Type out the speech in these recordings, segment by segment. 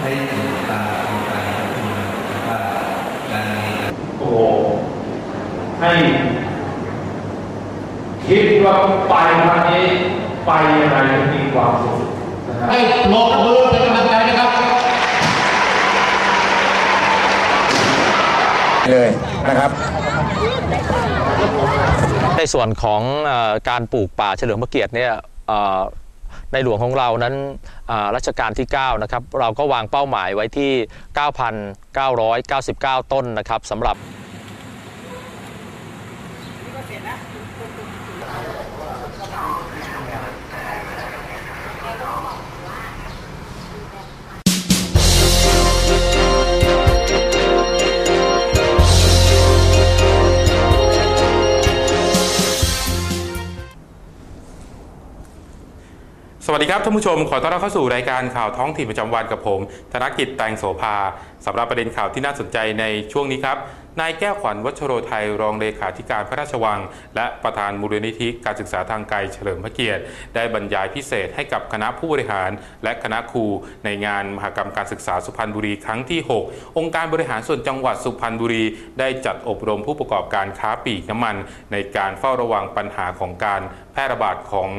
ให้อถึตาขงการนาว่ากาโอ้ให้คิดว่าไปครั้งนี้ไปยังไงมีความสุขให้หลบมือเป็นกำลังใจนะครับเลยนะครับในส่วนของการปลูกป่าเฉลิมพระเกียรติเนี่ย ในหลวงของเรานั้นรัชกาลที่9นะครับเราก็วางเป้าหมายไว้ที่ 9,999 ต้นนะครับสำหรับ วัสดีครับท่านผู้ชมขอต้อนรับเข้าสู่รายการข่าวท้องถิ่นประจำวันกับผม ธนกิจแตงโสภาสำหรับประเด็นข่าวที่น่าสนใจในช่วงนี้ครับนายแก้วขวัญวัชโรไทยรองเลขาธิการพระราชวัง และประธานมูลนิธิการศึกษาทางไกลเฉลิมพระเกียรติ ได้บรรยายพิเศษให้กับคณะผู้บริหาร และคณะครูในงานมหกรรมการศึกษาสุพรรณบุรีครั้งที่ 6 องค์การบริหารส่วนจังหวัดสุพรรณบุรี ได้จัดอบรมผู้ประกอบการค้าปลีกน้ำมัน ในการเฝ้าระวังปัญหาของการแพร่ระบาดของ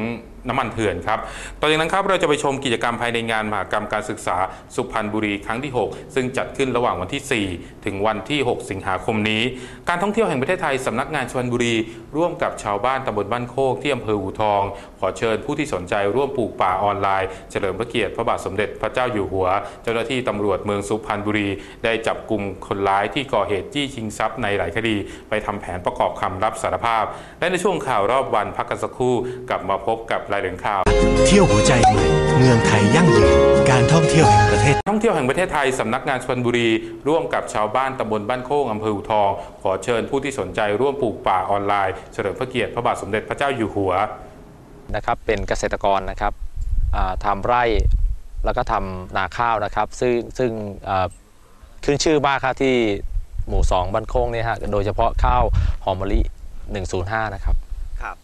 น้ำมันเถื่อนครับต่อจากนั้นครับเราจะไปชมกิจกรรมภายในงานมหกรรมการศึกษาสุพรรณบุรีครั้งที่ 6 ซึ่งจัดขึ้นระหว่างวันที่ 4 ถึงวันที่ 6 สิงหาคมนี้ การท่องเที่ยวแห่งประเทศไทยสำนักงานสุพรรณบุรี ร่วมกับชาวบ้านตำบลบ้านโคกที่อำเภออู่ทอง ขอเชิญผู้ที่สนใจร่วมปลูกป่าออนไลน์ เฉลิมพระเกียรติพระบาทสมเด็จพระเจ้าอยู่หัว เจ้าหน้าที่ตำรวจเมืองสุพรรณบุรี ได้จับกลุ่มคนร้ายที่ก่อเหตุจี้ชิงทรัพย์ในหลายคดี ไปทำแผนประกอบคำรับสารภาพ และในช่วงข่าวรอบวันพักกันสักครู่กลับมาพบกับรายละเอียดข่าว เที่ยวหัวใจใหม่เมืองไทยยั่งยืนการท่องเที่ยวแห่งประเทศ ท่องเที่ยวแห่งประเทศไทยสำนักงานชลบุรี ร่วมกับชาวบ้านตำบลบ้านโค้งอำเภออู่ทอง ขอเชิญผู้ที่สนใจร่วมปลูกป่าออนไลน์เฉลิมพระเกียรติพระบาทสมเด็จพระเจ้าอยู่หัวนะครับเป็นเกษตรกรนะครับอ่าทำไร่แล้วก็ทำนาข้าวนะครับ ซึ่งซึ่งอ่าขึ้นชื่อมากครับที่หมู่ 2บ้านโค้งเนี่ยฮะโดยเฉพาะข้าวหอมมะลิ 105 นะครับครับ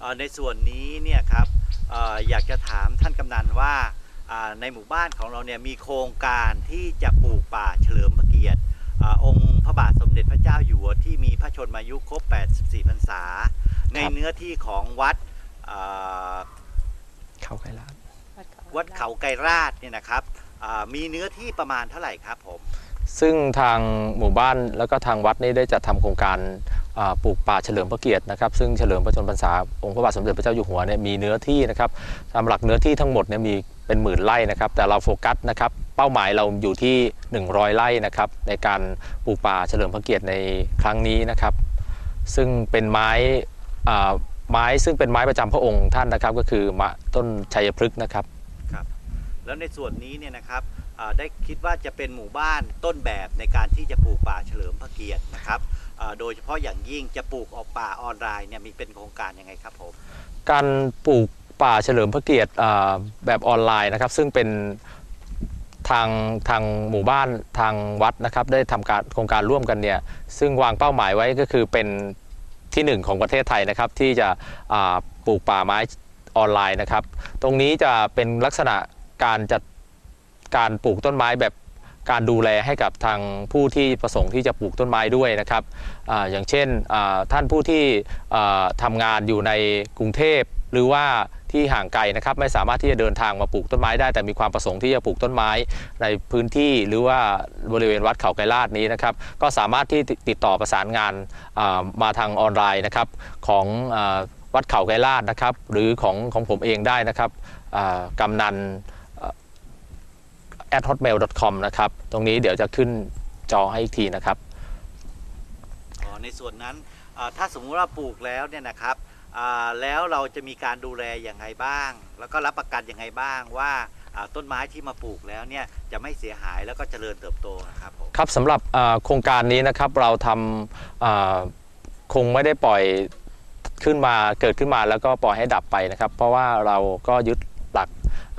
เอ่อในส่วนนี้เนี่ยครับเอ่ออยากจะถามท่านกำนันว่าอ่าในหมู่บ้านของเราเนี่ยมีโครงการที่จะปลูกป่าเฉลิมพระเกียรติอ่าองค์พระบาทสมเด็จพระเจ้าอยู่หัวที่มีพระชนมายุครบ 84 พรรษา ในเนื้อที่ของวัดอ่าเข้าใกล้ลาดวัดเขาไกรราชเนี่ยนะครับอ่ามีเนื้อที่ประมาณเท่าไหร่ครับผมซึ่งทางหมู่บ้านแล้วก็ทางวัดนี่ได้จัดทำโครงการอ่า ปลูกป่าเฉลิมพระเกียรตินะครับซึ่งเฉลิมพระชนมพรรษาองค์พระบาทสมเด็จพระเจ้าอยู่หัวเนี่ยมีเนื้อที่นะครับตามหลักเนื้อที่ทั้งหมดเนี่ยมีเป็นหมื่นไร่นะครับแต่เราโฟกัสนะครับเป้าหมายเราอยู่ที่ 100 ไร่นะครับในการปลูกป่าเฉลิมพระเกียรติในครั้งนี้นะครับ ซึ่งเป็นไม้ไม้ซึ่งเป็นไม้ประจำพระองค์ท่านนะครับ ก็คือมะต้นชัยพฤกษ์นะครับครับ แล้วในส่วนนี้เนี่ยนะครับได้คิดว่าจะเป็นหมู่บ้านต้นแบบในการที่จะปลูกป่าเฉลิมพระเกียรตินะครับ โดยเฉพาะอย่างยิ่งจะปลูกออกป่าออนไลน์เนี่ยมีเป็นโครงการยังไงครับผมการปลูกป่าเฉลิมพระเกียรติแบบออนไลน์นะครับ ซึ่งเป็นทางทางหมู่บ้านทางวัดนะครับ ได้ทำการโครงการร่วมกันเนี่ยซึ่งวางเป้าหมายไว้ก็คือเป็นที่หนึ่งของประเทศไทยนะครับ ที่จะปลูกป่าไม้ออนไลน์นะครับ ตรงนี้จะเป็นลักษณะการจัดการปลูกต้นไม้แบบ การดูแลให้กับทางผู้ที่ประสงค์ที่จะปลูกต้นไม้ด้วยนะครับออย่างเช่นท่านผู้ที่อ่าทำงานอยู่ในกรุงเทพหรือว่าที่ห่างไกลนะครับไม่สามารถที่จะเดินทางมาปลูกต้นไม้ได้ แต่มีความประสงค์ที่จะปลูกต้นไม้ในพื้นที่หรือว่าบริเวณวัดเขาไกรลาดนี้นะครับก็สามารถที่ติดต่อประสานงานมาทางออนไลน์นะครับของอวัดเขาไกรลาดนะครับหรือของของผมเองได้นะครับกำนัน at hotmail.com นะครับ ตรงนี้เดี๋ยวจะขึ้นจอให้อีกทีนะครับ อ๋อในส่วนนั้นอ่าถ้าสมมุติว่าปลูกแล้วเนี่ยนะครับอ่าแล้วเราจะมีการดูแลอย่างไรบ้าง แล้วก็รับประกันยังไงบ้างว่าอ่าต้นไม้ที่มาปลูกแล้วเนี่ยจะไม่เสียหายแล้วก็เจริญเติบโตนะครับผม ครับสำหรับอ่าโครงการนี้นะครับเราทำอ่าคงไม่ได้ปล่อยขึ้นมาเกิดขึ้นมาแล้วก็ปล่อยให้ดับไปนะครับ เพราะว่าเราก็ยึดหลัก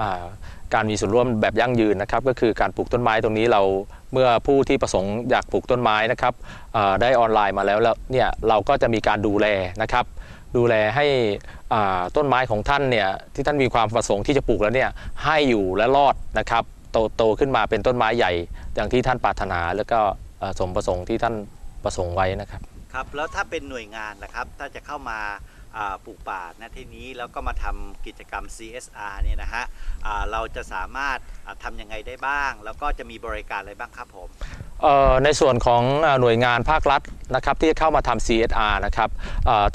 อ่า การมีส่วนร่วมแบบยั่งยืนนะครับก็คือการปลูกต้นไม้ตรงนี้เราเมื่อผู้ที่ประสงค์อยากปลูกต้นไม้นะครับได้ออนไลน์มาแล้วแล้วเนี่ยเราก็จะมีการดูแลนะครับ ดูแลให้ต้นไม้ของท่านเนี่ยที่ท่านมีความประสงค์ที่จะปลูกแล้วเนี่ยให้อยู่และรอดนะครับโตโตขึ้นมาเป็นต้นไม้ใหญ่อย่างที่ท่านปรารถนา แล้วก็สมประสงค์ที่ท่านประสงค์ไว้นะครับครับแล้วถ้าเป็นหน่วยงานนะครับถ้าจะเข้ามา ปลูกป่าณที่นี้แล้วก็มาทำกิจกรรม CSR เนี่ยนะฮะเราจะสามารถทำยังไงได้บ้าง แล้วก็จะมีบริการอะไรบ้างครับผมในส่วนของหน่วยงานภาครัฐนะครับที่เข้ามาทำ CSR นะครับ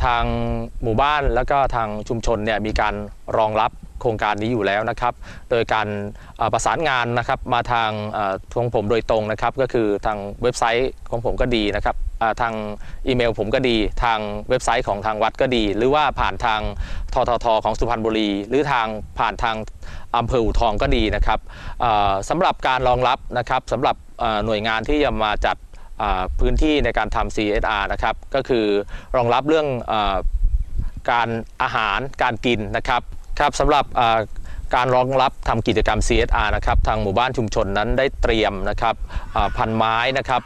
ทางหมู่บ้านแล้วก็ทางชุมชนเนี่ยมีการรองรับ โครงการนี้อยู่แล้วนะครับ โดยการประสานงานนะครับมาทางเอ่อของผมโดยตรงนะครับ ก็คือทางเว็บไซต์ของผมก็ดีนะครับทางอีเมลผมก็ดี ทางเว็บไซต์ของทางวัดก็ดี หรือว่าผ่านทางทททของสุพรรณบุรี หรือทางผ่านทางอำเภออู่ทองก็ดีนะครับสำหรับการรองรับนะครับสำหรับหน่วยงานที่จะมาจัดพื้นที่ในการทำ CSR นะครับ ก็คือรองรับเรื่องอการอาหารการกินนะครับ ครับสำหรับการรองรับทำกิจกรรม CSR นะครับทางหมู่บ้านชุมชนนั้นได้เตรียมนะครับพันไม้นะครับ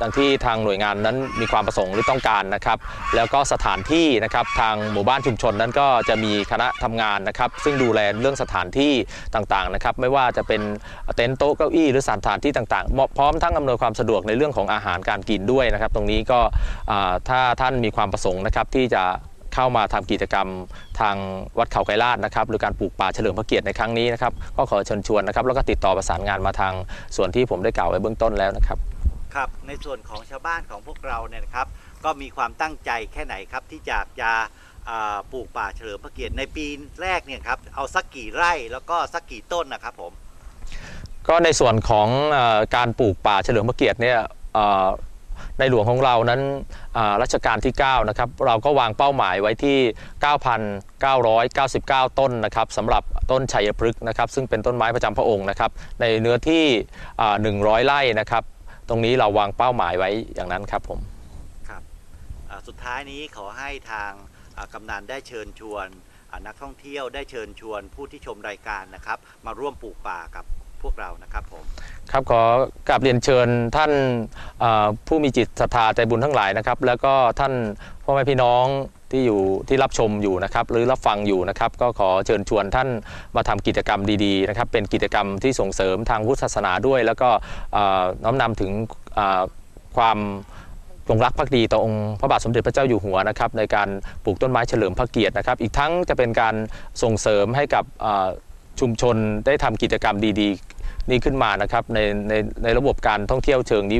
ดังที่ทางหน่วยงานนั้นมีความประสงค์หรือต้องการนะครับ แล้วก็สถานที่นะครับทางหมู่บ้านชุมชนนั้นก็จะมีคณะทำงานนะครับ ซึ่งดูแลเรื่องสถานที่ต่างๆนะครับ ไม่ว่าจะเป็นเต็นท์โต๊ะเก้าอี้หรือสถานที่ต่างๆเหมาะพร้อมทั้งอำนวยความสะดวกในเรื่องของอาหารการกินด้วยนะครับ ตรงนี้ก็ถ้าท่านมีความประสงค์นะครับที่จะ เข้ามาทำกิจกรรมทางวัดเขาไกรลาดนะครับหรือการปลูกป่าเฉลิมพระเกียรติในครั้งนี้นะครับก็ขอเชิญชวนนะครับแล้วก็ติดต่อประสานงานมาทางส่วนที่ผมได้กล่าวไว้เบื้องต้นแล้วนะครับครับในส่วนของชาวบ้านของพวกเราเนี่ยนะครับ ก็มีความตั้งใจแค่ไหนครับที่อยากจะอ่าปลูกป่าเฉลิมพระเกียรติในปีแรกเนี่ยครับเอาสักกี่ไร่แล้วก็สักกี่ต้นนะครับผมก็ในส่วนของเออการปลูกป่าเฉลิมพระเกียรติเนี่ยเอ่อ ในหลวงของเรานั้นรัชกาลที่9นะครับเราก็วางเป้าหมายไว้ที่ 9,999 ต้นนะครับสำหรับต้นชัยพฤกษ์นะครับ ซึ่งเป็นต้นไม้ประจำพระองค์นะครับ ในเนื้อที่ 100 ไร่นะครับ ตรงนี้เราวางเป้าหมายไว้อย่างนั้นครับผมครับสุดท้ายนี้ขอให้ทางกำนันได้เชิญชวนนักท่องเที่ยวได้เชิญชวนผู้ที่ชมรายการนะครับ มาร่วมปลูกป่ากับ พวกเรานะครับผมครับขอกราบเรียนเชิญท่านผู้มีจิตศรัทธาใจบุญทั้งหลายนะครับ แล้วก็ท่านพ่อแม่พี่น้องที่อยู่ที่รับชมอยู่นะครับ หรือรับฟังอยู่นะครับ ก็ขอเชิญชวนท่านมาทำกิจกรรมดีๆนะครับ เป็นกิจกรรมที่ส่งเสริมทางพุทธศาสนาด้วย แล้วก็น้อมนำถึงความจงรักภักดีต่อองค์พระบาทสมเด็จพระเจ้าอยู่หัวนะครับในการปลูกต้นไม้เฉลิมพระเกียรตินะครับ อีกทั้งจะเป็นการส่งเสริมให้กับชุมชนได้ทำกิจกรรมดีๆ นี้ขึ้นมานะครับในในในระบบการท่องเที่ยวเชิงนี้